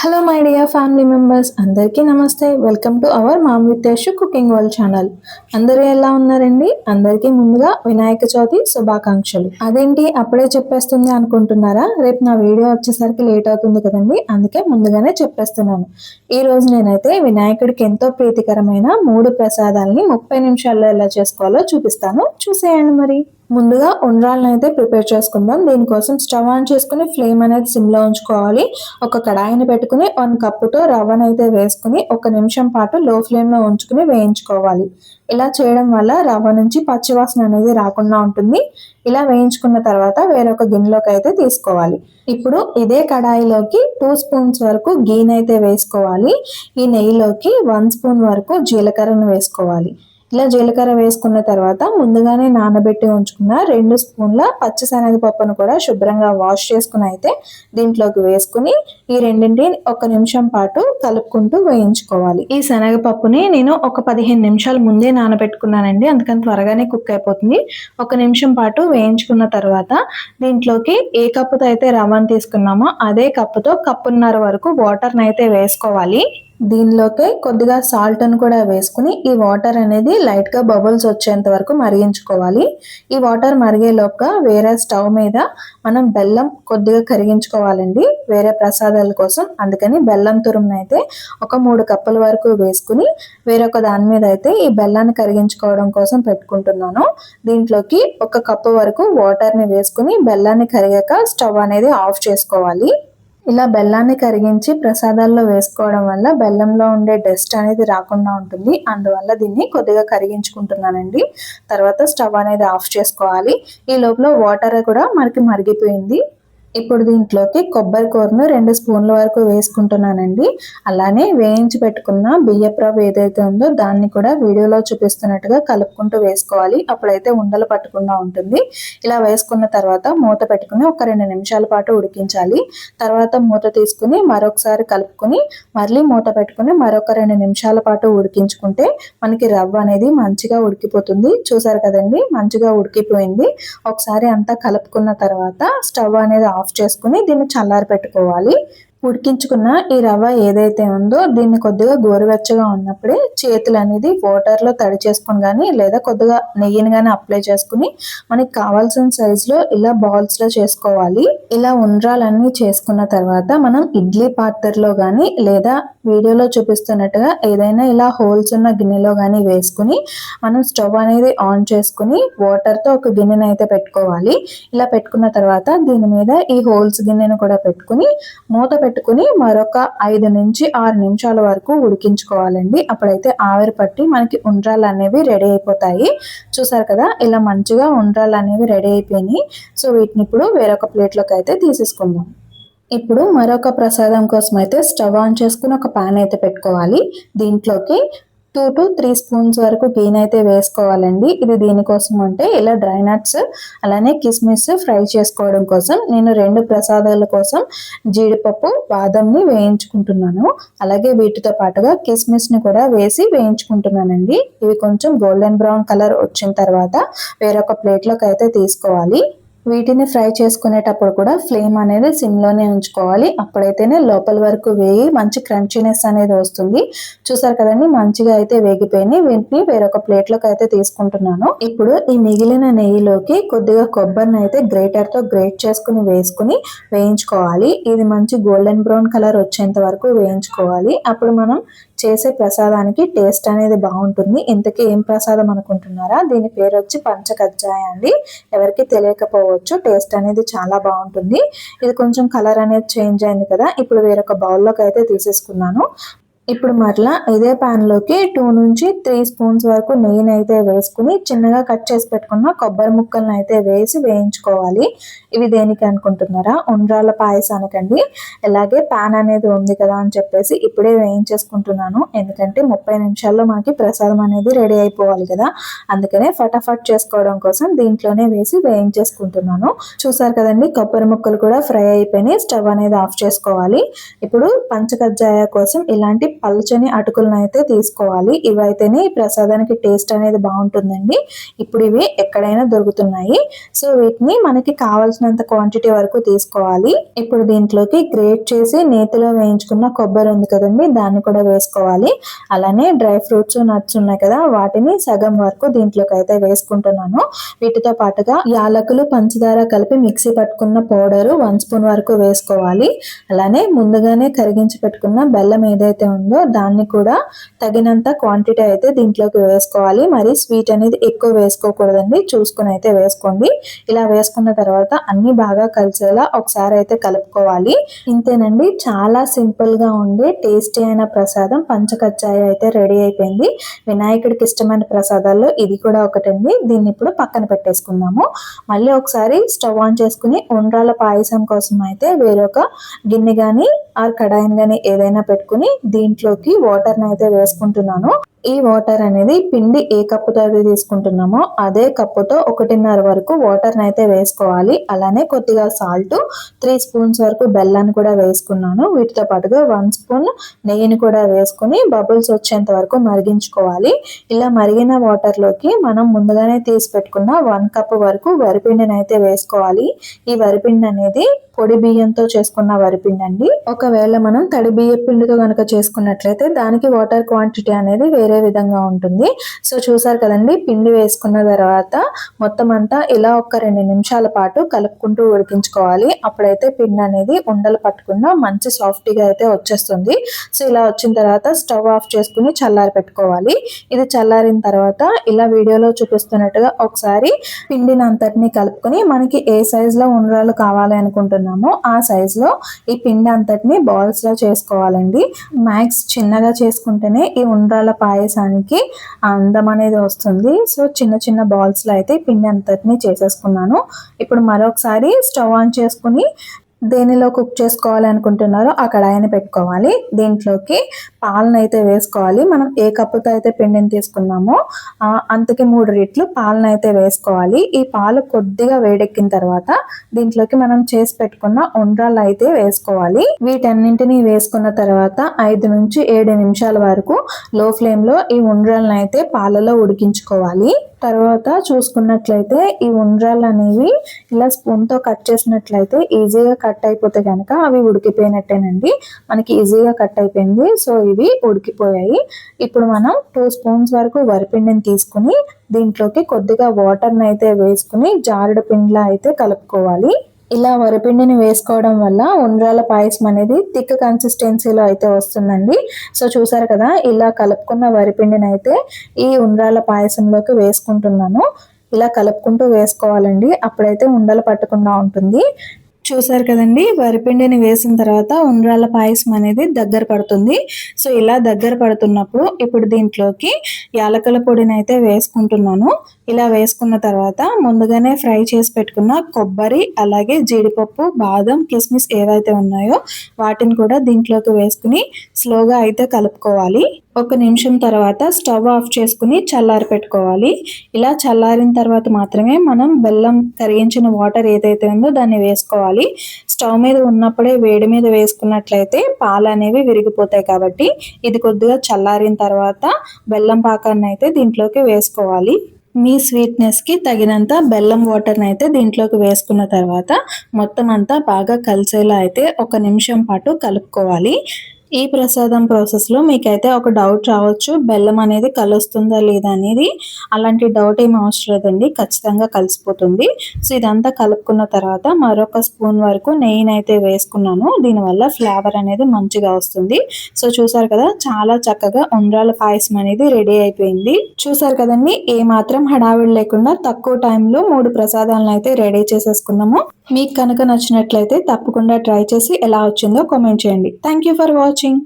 Hello my dear family members అందరికీ నమస్తే. Welcome to our mom Vitesh cooking world channel అందరూ ఎలా ఉన్నారండి? అందరికీ ముందుగా వినాయక చవితి శుభాకాంక్షలు. అదేంటి? అప్పుడే చెప్పేస్తుంది అనుకుంటున్నారా? రేపు నా వీడియో వచ్చేసరికి లేట్ అవుతుంది కదండి. అందుకే ముందుగానే చెప్పేస్తున్నాను. ఈ రోజు నేనైతే వినాయకుడికి ఎంతో ప్రీతికరమైన మూడు ప్రసాదాలని ముప్పై నిమిషాల్లో ఎలా చేసుకోవాలో చూపిస్తాను. చూసేయండి మరి. ముందుగా ఉండ్రాలను అయితే ప్రిపేర్ చేసుకుందాం. దీనికోసం స్టవ్ ఆన్ చేసుకుని ఫ్లేమ్ అనేది సిమ్లో ఉంచుకోవాలి. ఒక కడాయిని పెట్టుకుని వన్ కప్పుతో రవ్వను అయితే వేసుకుని ఒక నిమిషం పాటు లో ఫ్లేమ్లో ఉంచుకుని వేయించుకోవాలి. ఇలా చేయడం వల్ల రవ్వ నుంచి పచ్చివాసన అనేది రాకుండా ఉంటుంది. ఇలా వేయించుకున్న తర్వాత వేరొక గిన్నెలోకి అయితే తీసుకోవాలి. ఇప్పుడు ఇదే కడాయిలోకి టూ స్పూన్స్ వరకు గీనైతే వేసుకోవాలి. ఈ నెయ్యిలోకి వన్ స్పూన్ వరకు జీలకర్రను వేసుకోవాలి. ఇలా జీలకర్ర వేసుకున్న తర్వాత ముందుగానే నానబెట్టి ఉంచుకున్న రెండు స్పూన్ల పప్పును కూడా శుభ్రంగా వాష్ చేసుకుని అయితే దీంట్లోకి వేసుకుని ఈ రెండింటిని ఒక నిమిషం పాటు కలుపుకుంటూ వేయించుకోవాలి. ఈ శనగపప్పుని నేను ఒక పదిహేను నిమిషాల ముందే నానబెట్టుకున్నానండి. అందుకని త్వరగానే కుక్ అయిపోతుంది. ఒక నిమిషం పాటు వేయించుకున్న తర్వాత దీంట్లోకి ఏ కప్పుతో అయితే రవ్వను తీసుకున్నామో అదే కప్పుతో కప్పున్నర వరకు వాటర్ని అయితే వేసుకోవాలి. దీనిలోకి కొద్దిగా సాల్ట్ అని కూడా వేసుకుని ఈ వాటర్ అనేది లైట్గా బబుల్స్ వచ్చేంత వరకు మరిగించుకోవాలి. ఈ వాటర్ మరిగేలోపుగా వేరే స్టవ్ మీద మనం బెల్లం కొద్దిగా కరిగించుకోవాలండి. వేరే ప్రసాదాల కోసం. అందుకని బెల్లం తురుమును అయితే ఒక మూడు కప్పుల వరకు వేసుకుని వేరొక దాని మీద అయితే ఈ బెల్లాన్ని కరిగించుకోవడం కోసం పెట్టుకుంటున్నాను. దీంట్లోకి ఒక కప్పు వరకు వాటర్ని వేసుకుని బెల్లాన్ని కరిగాక స్టవ్ అనేది ఆఫ్ చేసుకోవాలి. ఇలా బెల్లాన్ని కరిగించి ప్రసాదాల్లో వేసుకోవడం వల్ల బెల్లంలో ఉండే డస్ట్ అనేది రాకుండా ఉంటుంది. అందువల్ల దీన్ని కొద్దిగా కరిగించుకుంటున్నానండి. తర్వాత స్టవ్ అనేది ఆఫ్ చేసుకోవాలి. ఈ లోపల వాటర్ కూడా మనకి మరిగిపోయింది. ఇప్పుడు దీంట్లోకి కొబ్బరి కూరను రెండు స్పూన్ల వరకు వేసుకుంటున్నానండి. అలానే వేయించి పెట్టుకున్న బియ్యపు ఏదైతే ఉందో దాన్ని కూడా వీడియోలో చూపిస్తున్నట్టుగా కలుపుకుంటూ వేసుకోవాలి. అప్పుడైతే ఉండలు పట్టకుండా ఉంటుంది. ఇలా వేసుకున్న తర్వాత మూత పెట్టుకుని ఒక రెండు నిమిషాల పాటు ఉడికించాలి. తర్వాత మూత తీసుకుని మరొకసారి కలుపుకొని మళ్ళీ మూత పెట్టుకుని మరొక రెండు నిమిషాల పాటు ఉడికించుకుంటే మనకి రవ్వ అనేది మంచిగా ఉడికిపోతుంది. చూసారు కదండి? మంచిగా ఉడికిపోయింది. ఒకసారి అంతా కలుపుకున్న తర్వాత స్టవ్ అనేది ఆఫ్ చేసుకుని దీన్ని చల్లారి పెట్టుకోవాలి. ఉడికించుకున్న ఈ రవ్వ ఏదైతే ఉందో దీన్ని కొద్దిగా గోరువెచ్చగా ఉన్నప్పుడే చేతులు అనేది వాటర్లో తడి చేసుకుని కానీ లేదా కొద్దిగా నెయ్యిని కానీ అప్లై చేసుకుని మనకి కావాల్సిన సైజులో ఇలా బాల్స్లో చేసుకోవాలి. ఇలా ఉండ్రాలన్నీ చేసుకున్న తర్వాత మనం ఇడ్లీ పాత్రలో కానీ లేదా వీడియోలో చూపిస్తున్నట్టుగా ఏదైనా ఇలా హోల్స్ ఉన్న గిన్నెలో కానీ వేసుకుని మనం స్టవ్ అనేది ఆన్ చేసుకుని వాటర్తో ఒక గిన్నెను అయితే పెట్టుకోవాలి. ఇలా పెట్టుకున్న తర్వాత దీని మీద ఈ హోల్స్ గిన్నెను కూడా పెట్టుకుని మూత పెట్టుకుని మరొక ఐదు నుంచి ఆరు నిమిషాల వరకు ఉడికించుకోవాలండి. అప్పుడైతే ఆవిరి పట్టి మనకి ఉండ్రాలు అనేవి రెడీ అయిపోతాయి. చూసారు కదా ఇలా మంచిగా ఉండ్రాలు అనేవి రెడీ అయిపోయినాయి. సో వీటిని ఇప్పుడు వేరొక ప్లేట్లోకి అయితే తీసేసుకుందాం. ఇప్పుడు మరొక ప్రసాదం కోసం అయితే స్టవ్ ఆన్ చేసుకుని ఒక పాన్ అయితే పెట్టుకోవాలి. దీంట్లోకి టూ టు త్రీ స్పూన్స్ వరకు గీన్ అయితే వేసుకోవాలండి. ఇది దీనికోసం అంటే ఇలా డ్రై నట్స్ అలానే కిస్మిస్ ఫ్రై చేసుకోవడం కోసం నేను రెండు ప్రసాదాల కోసం జీడిపప్పు బాదంని వేయించుకుంటున్నాను. అలాగే వీటితో పాటుగా కిస్మిస్ని కూడా వేసి వేయించుకుంటున్నానండి. ఇవి కొంచెం గోల్డెన్ బ్రౌన్ కలర్ వచ్చిన తర్వాత వేరొక ప్లేట్లోకి అయితే తీసుకోవాలి. వీటిని ఫ్రై చేసుకునేటప్పుడు కూడా ఫ్లేమ్ అనేది సిమ్లోనే ఉంచుకోవాలి. అప్పుడైతేనే లోపల వరకు వేగి మంచి క్రంచీనెస్ అనేది వస్తుంది. చూసారు కదండి మంచిగా అయితే వేగిపోయినాయి. వీటిని వేరొక ప్లేట్లోకి అయితే తీసుకుంటున్నాను. ఇప్పుడు ఈ మిగిలిన నెయ్యిలోకి కొద్దిగా కొబ్బరిని అయితే గ్రేటర్తో గ్రేట్ చేసుకుని వేసుకుని వేయించుకోవాలి. ఇది మంచి గోల్డెన్ బ్రౌన్ కలర్ వచ్చేంత వరకు వేయించుకోవాలి. అప్పుడు మనం చేసే ప్రసాదానికి టేస్ట్ అనేది బాగుంటుంది. ఇంతకీ ఏం ప్రసాదం అనుకుంటున్నారా? దీని పేరు వచ్చి పంచకజ్జాయ అండి. ఎవరికి తెలియకపోవచ్చు టేస్ట్ అనేది చాలా బాగుంటుంది. ఇది కొంచెం కలర్ అనేది చేంజ్ అయింది కదా. ఇప్పుడు వేరొక బౌల్లోకి అయితే తీసేసుకున్నాను. ఇప్పుడు మరలా ఇదే లోకి టూ నుంచి త్రీ స్పూన్స్ వరకు నెయ్యిని అయితే వేసుకుని చిన్నగా కట్ చేసి పెట్టుకున్న కొబ్బరి ముక్కలను అయితే వేసి వేయించుకోవాలి. ఇవి దేనికి అనుకుంటున్నారా? ఉండ్రాల పాయసానికండి. అలాగే ప్యాన్ అనేది ఉంది కదా అని చెప్పేసి ఇప్పుడే వేయించేసుకుంటున్నాను. ఎందుకంటే ముప్పై నిమిషాల్లో మనకి ప్రసాదం అనేది రెడీ అయిపోవాలి కదా. అందుకనే ఫటాఫట్ చేసుకోవడం కోసం దీంట్లోనే వేసి వేయించేసుకుంటున్నాను. చూసారు కదండి కొబ్బరి ముక్కలు కూడా ఫ్రై అయిపోయినాయి. స్టవ్ అనేది ఆఫ్ చేసుకోవాలి. ఇప్పుడు పంచకజ్జాయ కోసం ఇలాంటి పల్చని అటుకులను అయితే తీసుకోవాలి. ఇవైతేనే ఈ ప్రసాదానికి టేస్ట్ అనేది బాగుంటుందండి. ఇప్పుడు ఇవి ఎక్కడైనా దొరుకుతున్నాయి. సో వీటిని మనకి కావాల్సినంత క్వాంటిటీ వరకు తీసుకోవాలి. ఇప్పుడు దీంట్లోకి గ్రేట్ చేసి నేతిలో వేయించుకున్న కొబ్బరి ఉంది కదండి దాన్ని కూడా వేసుకోవాలి. అలానే డ్రై ఫ్రూట్స్ నట్స్ ఉన్నాయి కదా వాటిని సగం వరకు దీంట్లోకి అయితే వేసుకుంటున్నాను. వీటితో పాటుగా యాలకులు పంచదార కలిపి మిక్సీ పట్టుకున్న పౌడర్ వన్ స్పూన్ వరకు వేసుకోవాలి. అలానే ముందుగానే కరిగించి పెట్టుకున్న బెల్లం ఏదైతే ఉందో దాన్ని కూడా తగినంత క్వాంటిటీ అయితే దీంట్లోకి వేసుకోవాలి. మరి స్వీట్ అనేది ఎక్కువ వేసుకోకూడదండి. చూసుకుని అయితే వేసుకోండి. ఇలా వేసుకున్న తర్వాత అన్ని బాగా కలిసేలా ఒకసారి అయితే కలుపుకోవాలి. ఇంతేనండి. చాలా సింపుల్గా ఉండే టేస్టీ అయిన ప్రసాదం పంచకచ్చాయ అయితే రెడీ అయిపోయింది. వినాయకుడికి ఇష్టమైన ప్రసాదాల్లో ఇది కూడా ఒకటండి. దీన్ని ఇప్పుడు పక్కన పెట్టేసుకుందాము. మళ్ళీ ఒకసారి స్టవ్ ఆన్ చేసుకుని ఉండ్రాల పాయసం కోసం అయితే వేరొక గిన్నె కానీ ఆ కడాయిని కానీ ఏదైనా పెట్టుకుని దీంట్లోకి వాటర్ని అయితే వేసుకుంటున్నాను. ఈ వాటర్ అనేది పిండి ఏ కప్పుతో అయితే తీసుకుంటున్నామో అదే కప్పుతో ఒకటిన్నర వరకు వాటర్ని అయితే వేసుకోవాలి. అలానే కొద్దిగా సాల్ట్ త్రీ స్పూన్స్ వరకు బెల్లాన్ని కూడా వేసుకున్నాను. వీటితో పాటుగా వన్ స్పూన్ నెయ్యిని కూడా వేసుకుని బబుల్స్ వచ్చేంత వరకు మరిగించుకోవాలి. ఇలా మరిగిన వాటర్లోకి మనం ముందుగానే తీసి పెట్టుకున్న వన్ కప్ వరకు వరిపిండిని అయితే వేసుకోవాలి. ఈ వరిపిండి అనేది పొడి బియ్యంతో చేసుకున్న వరిపిండి అండి ఒకవేళ మనం తడి బియ్య పిండితో కనుక చేసుకున్నట్లయితే దానికి వాటర్ క్వాంటిటీ అనేది వేరే విధంగా ఉంటుంది. సో చూసారు కదండి పిండి వేసుకున్న తర్వాత మొత్తం అంతా ఇలా ఒక రెండు నిమిషాల పాటు కలుపుకుంటూ ఉడికించుకోవాలి. అప్పుడైతే పిండి అనేది ఉండలు పట్టకుండా మంచి సాఫ్ట్గా అయితే వచ్చేస్తుంది. సో ఇలా వచ్చిన తర్వాత స్టవ్ ఆఫ్ చేసుకుని చల్లారి పెట్టుకోవాలి. ఇది చల్లారిన తర్వాత ఇలా వీడియోలో చూపిస్తున్నట్టుగా ఒకసారి పిండిని అంతటిని కలుపుకొని మనకి ఏ సైజ్లో ఉండ్రాలు కావాలి అనుకుంటున్నామో ఆ సైజ్లో ఈ పిండి అంతటిని బాల్స్లో చేసుకోవాలండి. మ్యాక్స్ చిన్నగా చేసుకుంటేనే ఈ ఉండ్రాల పాయసానికి అందం అనేది వస్తుంది. సో చిన్న చిన్న బాల్స్లో అయితే పిండి అంతటిని చేసేసుకున్నాను. ఇప్పుడు మరొకసారి స్టవ్ ఆన్ చేసుకుని దేనిలో కుక్ చేసుకోవాలి అనుకుంటున్నారో ఆ కడాయిని పెట్టుకోవాలి. దీంట్లోకి పాలను అయితే వేసుకోవాలి. మనం ఏ కప్పుతో అయితే పిండిని తీసుకున్నామో అంతకి మూడు రెట్లు పాలను అయితే వేసుకోవాలి. ఈ పాలు కొద్దిగా వేడెక్కిన తర్వాత దీంట్లోకి మనం చేసి పెట్టుకున్న ఉండ్రాలు అయితే వేసుకోవాలి. వీటన్నింటినీ వేసుకున్న తర్వాత ఐదు నుంచి ఏడు నిమిషాల వరకు లో ఫ్లేమ్లో ఈ ఉండ్రాలను అయితే పాలలో ఉడికించుకోవాలి. తర్వాత చూసుకున్నట్లయితే ఈ ఉండ్రాలు అనేవి ఇలా స్పూన్తో కట్ చేసినట్లయితే ఈజీగా కట్ అయిపోతే కనుక అవి ఉడికిపోయినట్టేనండి. మనకి ఈజీగా కట్ అయిపోయింది. సో ఇవి ఉడికిపోయాయి. ఇప్పుడు మనం టూ స్పూన్స్ వరకు వరిపిండిని తీసుకుని దీంట్లోకి కొద్దిగా వాటర్ని అయితే వేసుకుని జారుడు పిండిలా అయితే కలుపుకోవాలి. ఇలా వరిపిండిని వేసుకోవడం వల్ల ఉండ్రాల పాయసం అనేది థిక్ కన్సిస్టెన్సీలో అయితే వస్తుందండి. సో చూసారు కదా ఇలా కలుపుకున్న వరిపిండిని అయితే ఈ ఉండ్రాల పాయసంలోకి వేసుకుంటున్నాను. ఇలా కలుపుకుంటూ వేసుకోవాలండి. అప్పుడైతే ఉండలు పట్టకుండా ఉంటుంది. చూసారు కదండి? వరిపిండిని వేసిన తర్వాత ఉండ్రాల పాయసం అనేది దగ్గర పడుతుంది. సో ఇలా దగ్గర పడుతున్నప్పుడు ఇప్పుడు దీంట్లోకి యాలకుల పొడిని అయితే వేసుకుంటున్నాను. ఇలా వేసుకున్న తర్వాత ముందుగానే ఫ్రై చేసి పెట్టుకున్న కొబ్బరి అలాగే జీడిపప్పు బాదం కిస్మిస్ ఏవైతే ఉన్నాయో వాటిని కూడా దీంట్లోకి వేసుకుని స్లోగా అయితే కలుపుకోవాలి. ఒక నిమిషం తర్వాత స్టవ్ ఆఫ్ చేసుకుని చల్లారి పెట్టుకోవాలి. ఇలా చల్లారిన తర్వాత మాత్రమే మనం బెల్లం కరిగించిన వాటర్ ఏదైతే ఉందో దాన్ని వేసుకోవాలి. స్టవ్ మీద ఉన్నప్పుడే వేడి మీద వేసుకున్నట్లయితే పాలు అనేవి విరిగిపోతాయి కాబట్టి ఇది కొద్దిగా చల్లారిన తర్వాత బెల్లం పాకాన్ని అయితే దీంట్లోకి వేసుకోవాలి. మీ స్వీట్నెస్కి తగినంత బెల్లం వాటర్ని అయితే దీంట్లోకి వేసుకున్న తర్వాత మొత్తం అంతా బాగా కలిసేలా అయితే ఒక నిమిషం పాటు కలుపుకోవాలి. ఈ ప్రసాదం ప్రాసెస్లో మీకైతే ఒక డౌట్ రావచ్చు. బెల్లం అనేది కలుస్తుందా లేదా అనేది అలాంటి డౌట్ ఏం అవసరం లేదండి. ఖచ్చితంగా కలిసిపోతుంది. సో ఇదంతా కలుపుకున్న తర్వాత మరొక స్పూన్ వరకు నెయ్యిని అయితే వేసుకున్నాను. దీనివల్ల ఫ్లేవర్ అనేది మంచిగా వస్తుంది. సో చూసారు కదా చాలా చక్కగా ఉండ్రాల పాయసం అనేది రెడీ అయిపోయింది. చూసారు కదండి ఏ మాత్రం హడావిడి లేకుండా తక్కువ టైంలో మూడు ప్రసాదాలను అయితే రెడీ చేసేసుకున్నాము. మీకు కనుక నచ్చినట్లయితే తప్పకుండా ట్రై చేసి ఎలా వచ్చిందో కామెంట్ చేయండి. Thank you for watching